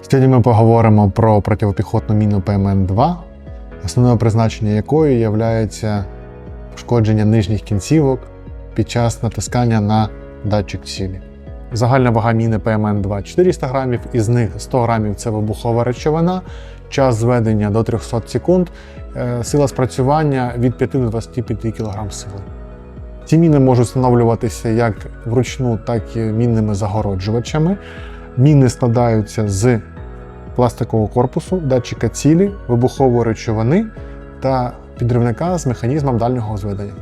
Сьогодні ми поговоримо про протипіхотну міну ПМН-2, основне призначення якої є пошкодження нижніх кінцівок під час натискання на датчик цілі. Загальна вага міни ПМН-2 400 грамів, із них 100 грамів це вибухова речовина, час зведення до 300 секунд, е, сила спрацювання від 5 до 25 кг сили. Ці міни можуть встановлюватися як вручну, так і мінними загороджувачами. Міни складаються з пластикового корпусу, датчика цілі, вибухової речовини та підривника з механізмом дальнього зведення.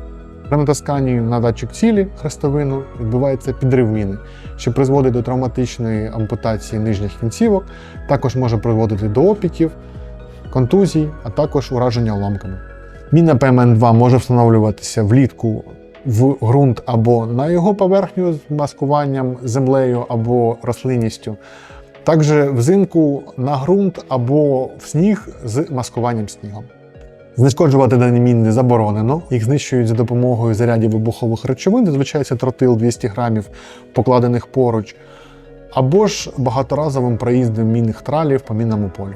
При натисканні на датчик цілі хрестовину відбувається підрив міни, що призводить до травматичної ампутації нижніх кінцівок, також може призводити до опіків, контузій, а також ураження уламками. Міна ПМН-2 може встановлюватися влітку в ґрунт або на його поверхню з маскуванням землею або рослинністю. Також взимку на ґрунт або в сніг з маскуванням снігом. Знешкоджувати дані міни заборонено. Їх знищують за допомогою зарядів вибухових речовин, зазвичай це тротил 200 грамів, покладених поруч, або ж багаторазовим проїздом мінних тралів по мінному полю.